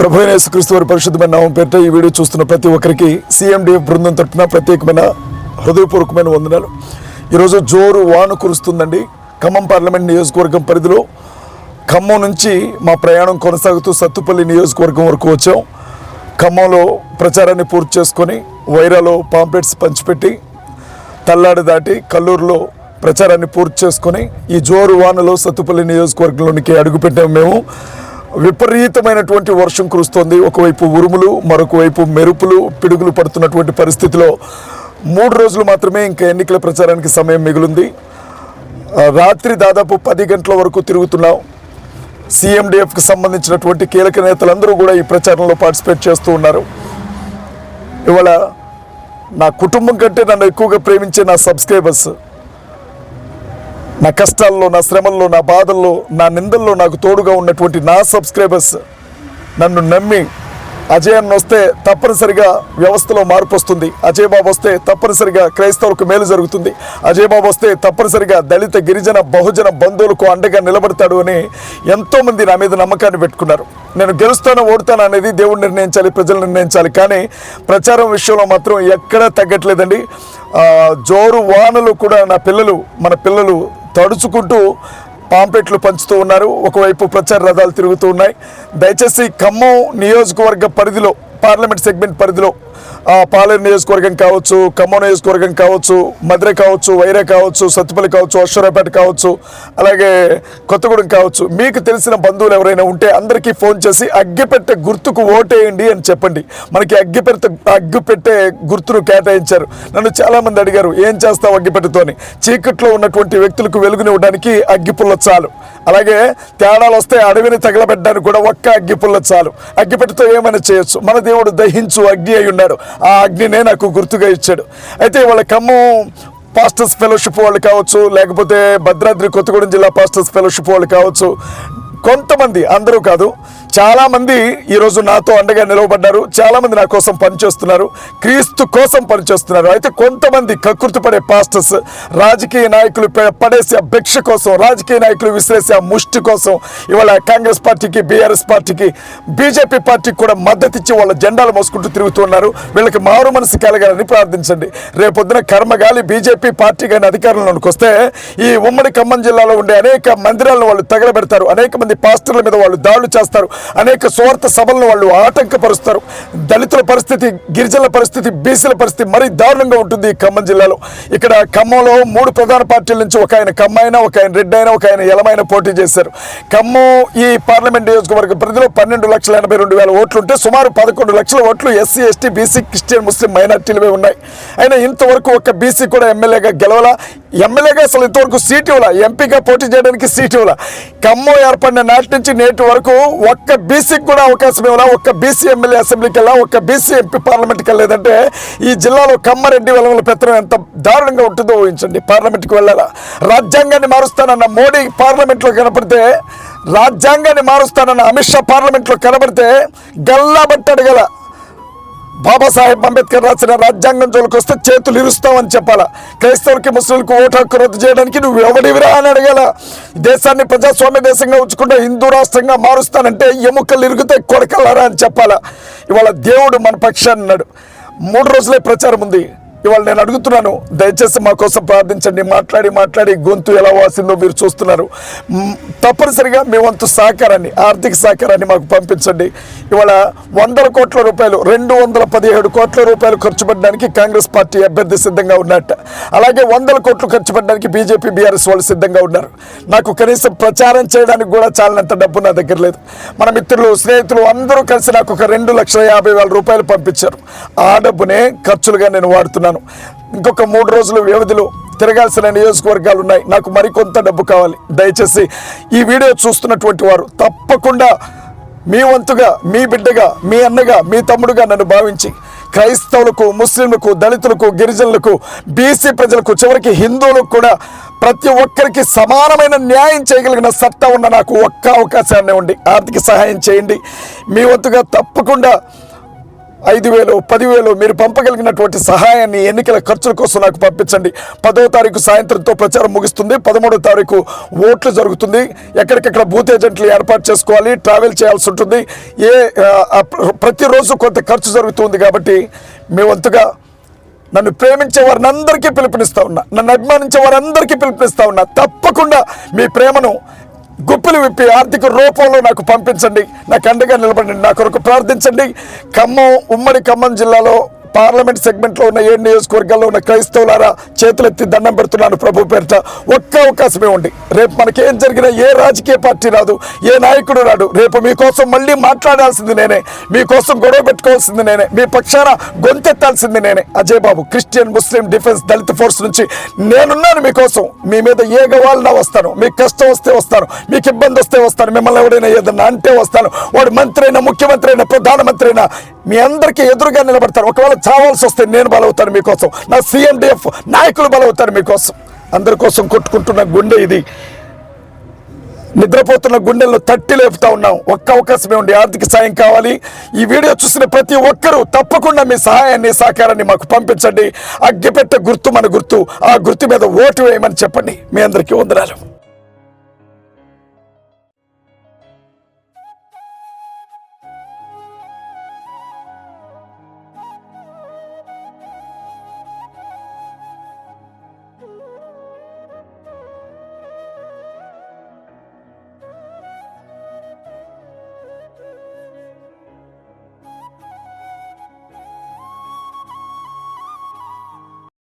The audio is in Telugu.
ప్రభు యేసుక్రీస్తు వారి పరిశుద్ధమైన నామం పేరిట ఈ వీడియో చూస్తున్న ప్రతి ఒక్కరికి సీఎండిఎఫ్ బృందం తరపున ప్రత్యేకమైన హృదయపూర్వకమైన వందనాలు. ఈరోజు జోరు వాన కురుస్తుందండి. ఖమ్మం పార్లమెంట్ నియోజకవర్గం పరిధిలో ఖమ్మం నుంచి మా ప్రయాణం కొనసాగుతూ సత్తుపల్లి నియోజకవర్గం వరకు వచ్చాం. ఖమ్మంలో ప్రచారాన్ని పూర్తి చేసుకొని వైరాలో పాంప్లెట్స్ పంచిపెట్టి తల్లాడి దాటి కల్లూరులో ప్రచారాన్ని పూర్తి చేసుకొని ఈ జోరు వానలో సత్తుపల్లి నియోజకవర్గంలోనికి అడుగుపెట్టాము మేము. విపరీతమైనటువంటి వర్షం కురుస్తోంది. ఒకవైపు ఉరుములు మరొక వైపు మెరుపులు పిడుగులు పడుతున్నటువంటి పరిస్థితిలో మూడు రోజులు మాత్రమే ఇంకా ఎన్నికల ప్రచారానికి సమయం మిగులుంది. రాత్రి దాదాపు పది గంటల వరకు తిరుగుతున్నాం. సీఎండిఎఫ్కి సంబంధించినటువంటి కీలక నేతలందరూ కూడా ఈ ప్రచారంలో పార్టిసిపేట్ చేస్తూ ఉన్నారు. ఇవాళ నా కుటుంబం కంటే నన్ను ఎక్కువగా ప్రేమించే నా సబ్స్క్రైబర్స్ నా కష్టాల్లో నా శ్రమల్లో నా బాధల్లో నా నిందల్లో నాకు తోడుగా ఉన్నటువంటి నా సబ్స్క్రైబర్స్ నన్ను నమ్మి అజయ్ అన్న వస్తే తప్పనిసరిగా వ్యవస్థలో మార్పు వస్తుంది. అజయ్ బాబు వస్తే తప్పనిసరిగా క్రైస్తవులకు మేలు జరుగుతుంది. అజయ్ బాబు వస్తే తప్పనిసరిగా దళిత గిరిజన బహుజన బంధువులకు అండగా నిలబడతాడు అని ఎంతోమంది నా మీద నమ్మకాన్ని పెట్టుకున్నారు. నేను గెలుస్తాను ఓడుతాను అనేది దేవుడు నిర్ణయించాలి ప్రజలు నిర్ణయించాలి. కానీ ప్రచారం విషయంలో మాత్రం ఎక్కడా తగ్గట్లేదండి. జోరు వానలు కూడా నా పిల్లలు మన పిల్లలు తడుచుకుంటూ పాంప్లెట్లు పంచుతూ ఉన్నారు. ఒకవైపు ప్రచార రథాలు తిరుగుతూ ఉన్నాయి. దయచేసి ఖమ్మం నియోజకవర్గ పరిధిలో పార్లమెంట్ సెగ్మెంట్ పరిధిలో పాలేరు నియోజకవర్గం కావచ్చు ఖమ్మం నియోజకవర్గం కావచ్చు మధుర కావచ్చు వైరా కావచ్చు సత్తుపల్లి కావచ్చు అశ్వరాపేట కావచ్చు అలాగే కొత్తగూడెం కావచ్చు. మీకు తెలిసిన బంధువులు ఎవరైనా ఉంటే అందరికీ ఫోన్ చేసి అగ్గిపెట్టె గుర్తుకు ఓటేయండి అని చెప్పండి. మనకి అగ్గిపెట్టె అగ్గిపెట్టే గుర్తును కేటాయించారు. నన్ను చాలామంది అడిగారు ఏం చేస్తావు అగ్గిపెట్టెతోని చీకట్లో ఉన్నటువంటి వ్యక్తులకు వెలుగునివ్వడానికి అగ్గిపుల్ల చాలు. అలాగే తేడాలు వస్తే అడవిని తగలబెట్టడానికి కూడా ఒక్క అగ్గిపుల్ల చాలు. అగ్గిపెట్టెతో ఏమైనా చేయొచ్చు. మన దేవుడు దహించు అగ్ని అయి ఉన్నాడు. ఆ అగ్నినే నాకు గుర్తుగా ఇచ్చాడు. అయితే వాళ్ళ ఖమ్మం పాస్టర్స్ ఫెలోషిప్ వాళ్ళు కావచ్చు లేకపోతే భద్రాద్రి కొత్తగూడెం జిల్లా పాస్టర్స్ ఫెలోషిప్ వాళ్ళు కావచ్చు కొంతమంది అందరూ కాదు చాలామంది ఈరోజు నాతో అండగా నిలవబడ్డారు. చాలామంది నా కోసం పనిచేస్తున్నారు. క్రీస్తు కోసం పనిచేస్తున్నారు. అయితే కొంతమంది కకృతి పడే పాస్టర్స్ రాజకీయ నాయకులు పడేసే ఆ భిక్ష కోసం రాజకీయ నాయకులు విసిరేసే ఆ ముష్టి కోసం ఇవాళ కాంగ్రెస్ పార్టీకి బీఆర్ఎస్ పార్టీకి బీజేపీ పార్టీకి కూడా మద్దతు ఇచ్చి వాళ్ళ జెండాలు మోసుకుంటూ తిరుగుతున్నారు వీళ్ళకి మారు మనసు కలగాలని ప్రార్థించండి. రేపొద్దున కర్మగాలి బీజేపీ పార్టీ కానీ అధికారంలోకి వస్తే ఈ ఉమ్మడి ఖమ్మం జిల్లాలో ఉండే అనేక మందిరాలను వాళ్ళు తగలబెడతారు. అనేక మంది పాస్టర్ల మీద వాళ్ళు దాడులు చేస్తారు. అనేక స్వార్థ సభలను వాళ్ళు ఆటంకపరుస్తారు. దళితుల పరిస్థితి గిరిజనుల పరిస్థితి బీసీల పరిస్థితి మరీ దారుణంగా ఉంటుంది ఈ ఖమ్మం జిల్లాలో. ఇక్కడ ఖమ్మంలో మూడు ప్రధాన పార్టీల నుంచి ఒక ఆయన కమ్మైన ఒక ఆయన రెడ్డి అయినా ఒక ఆయన ఎలమైన పోటీ చేశారు. ఖమ్మం ఈ పార్లమెంట్ నియోజకవర్గ పరిధిలో పన్నెండు లక్షల ఎనభై రెండు వేల ఓట్లు ఉంటే సుమారు పదకొండు లక్షల ఓట్లు SC ST BC Christian Muslim మైనార్టీలవే ఉన్నాయి. అయినా ఇంతవరకు ఒక బీసీ కూడా ఎమ్మెల్యేగా గెలవలా? ఎమ్మెల్యేగా అసలు ఇంతవరకు సీట్ ఇవ్వాల? ఎంపీగా పోటీ చేయడానికి సీట్ ఇవ్వాల? ఖమ్మం ఏర్పడిన నాటి నుంచి నేటి వరకు ఒక్క బీసీకి కూడా అవకాశం ఇవ్వాలా? ఒక్క బీసీ ఎమ్మెల్యే అసెంబ్లీకి వెళ్ళా ఒక్క బీసీ ఎంపీ పార్లమెంట్కి వెళ్ళేదంటే ఈ జిల్లాలో కమ్మారెడ్డి వెలవల పెత్తనం ఎంత దారుణంగా ఉంటుందో ఊహించండి. పార్లమెంట్కి వెళ్ళాలా? రాజ్యాంగాన్ని మారుస్తానన్న మోడీ పార్లమెంట్లో కనపడితే రాజ్యాంగాన్ని మారుస్తానన్న అమిత్ షా పార్లమెంట్లో కనబడితే గల్లాబట్టి అడగల. బాబాసాహెబ్ అంబేద్కర్ రాసిన రాజ్యాంగం చోలకొస్తే చేతులు ఇరుస్తామని చెప్పాలా? క్రైస్తవులకి ముస్లింలకు ఓటు హక్కు రద్దు చేయడానికి నువ్వు ఎవడివిరా అని అడగాల? దేశాన్ని ప్రజాస్వామ్య దేశంగా ఉంచుకుంటే హిందూ రాష్ట్రంగా మారుస్తానంటే ఎముకలు ఇరుగుతాయి కొడకలారా అని చెప్పాలా? ఇవాళ దేవుడు మన పక్షాన్ని అన్నాడు. మూడు రోజులే ప్రచారం ఉంది. ఇవాళ నేను అడుగుతున్నాను దయచేసి మా కోసం ప్రార్థించండి మాట్లాడి మాట్లాడి గొంతు ఎలా వాసిందో మీరు చూస్తున్నారు. తప్పనిసరిగా మీ వంతు సహకారాన్ని ఆర్థిక సహకారాన్ని మాకు పంపించండి. ఇవాళ వందల కోట్ల రూపాయలు రెండు వందల పదిహేడు కోట్ల రూపాయలు ఖర్చు పెట్టడానికి కాంగ్రెస్ పార్టీ అభ్యర్థి సిద్ధంగా ఉన్నట్ట. అలాగే వందల కోట్లు ఖర్చు పెట్టడానికి బీజేపీ బీఆర్ఎస్ వాళ్ళు సిద్ధంగా ఉన్నారు. నాకు కనీసం ప్రచారం చేయడానికి కూడా చాలినంత డబ్బు నా దగ్గర లేదు. మన మిత్రులు స్నేహితులు అందరూ కలిసి నాకు ఒక రెండు లక్షల యాభై వేల రూపాయలు పంపించారు. ఆ డబ్బునే ఖర్చులుగా నేను వాడుతున్నాను. ఇంకొక మూడు రోజుల వ్యవధిలో తిరగాల్సిన నియోజకవర్గాలు ఉన్నాయి. నాకు మరికొంత డబ్బు కావాలి. దయచేసి ఈ వీడియో చూస్తున్నటువంటి వారు తప్పకుండా మీ వంతుగా మీ బిడ్డగా మీ అన్నగా మీ తమ్ముడుగా నన్ను భావించి క్రైస్తవులకు ముస్లింలకు దళితులకు గిరిజనులకు బీసీ ప్రజలకు చివరికి హిందువులకు కూడా ప్రతి ఒక్కరికి సమానమైన న్యాయం చేయగలిగిన సత్తా ఉన్న నాకు ఒక్క అవకాశాన్ని ఉండి ఆర్థిక సహాయం చేయండి. మీ వంతుగా తప్పకుండా ఐదు వేలు పదివేలు మీరు పంపగలిగినటువంటి సహాయాన్ని ఎన్నికల ఖర్చుల కోసం నాకు పంపించండి. పదో తారీఖు సాయంత్రంతో ప్రచారం ముగుస్తుంది. పదమూడో తారీఖు ఓట్లు జరుగుతుంది. ఎక్కడికెక్కడ బూత్ ఏజెంట్లు ఏర్పాటు చేసుకోవాలి ట్రావెల్ చేయాల్సి ఉంటుంది. ఏ ప్రతిరోజు కొంత ఖర్చు జరుగుతుంది కాబట్టి మీ వంతుగా నన్ను ప్రేమించే వారిని అందరికీ పిలుపునిస్తా ఉన్నా నన్ను అభిమానించే వారందరికీ పిలుపునిస్తా ఉన్నా తప్పకుండా మీ ప్రేమను గుప్పిలు విప్పి ఆర్థిక రూపంలో నాకు పంపించండి. నాకు అండగా నిలబడండి. నా కొరకు ప్రార్థించండి. ఖమ్మం ఉమ్మడి ఖమ్మం జిల్లాలో పార్లమెంట్ సెగ్మెంట్లో ఉన్న ఏడు నియోజకవర్గాల్లో ఉన్న క్రైస్తవులారా చేతులెత్తి దండం పెడుతున్నాను ప్రభు పేరిట. ఒక్క అవకాశమే ఉంది. రేపు మనకి ఏం జరిగినా ఏ రాజకీయ పార్టీ రాదు ఏ నాయకుడు రాడు. రేపు మీకోసం మళ్ళీ మాట్లాడాల్సింది నేనే. మీకోసం గొడవ పెట్టుకోవాల్సింది నేనే. మీ పక్షాన గొంతెత్తాల్సింది నేనే. Ajay Babu Christian Muslim defence Dalit force నుంచి నేనున్నాను మీకోసం మీ మీద ఏ గవాలన్నా వస్తాను. మీకు కష్టం వస్తే వస్తాను. మీకు ఇబ్బంది వస్తే వస్తాను. మిమ్మల్ని ఎవడైనా ఏదన్నా అంటే వస్తాను. వాడు మంత్రి అయినా ముఖ్యమంత్రి అయినా ప్రధానమంత్రి అయినా మీ అందరికీ ఎదురుగా నిలబడతాను ఒకవేళ చావాల్సి వస్తే నేను బలవుతాను మీకోసం. నా సీఎండిఎఫ్ నాయకులు బలవుతారు మీకోసం. అందరి కోసం కొట్టుకుంటున్న గుండె ఇది. నిద్రపోతున్న గుండెల్లో తట్టి లేపుతా ఉన్నాం. ఒక్క అవకాశమే ఉండి ఆర్థిక సాయం కావాలి. ఈ వీడియో చూసిన ప్రతి ఒక్కరూ తప్పకుండా మీ సహాయాన్ని సహకారాన్ని మాకు పంపించండి. అగ్గిపెట్ట గుర్తు మన గుర్తు. ఆ గుర్తు మీద ఓటు వేయమని చెప్పండి. మీ అందరికీ వందనాలు.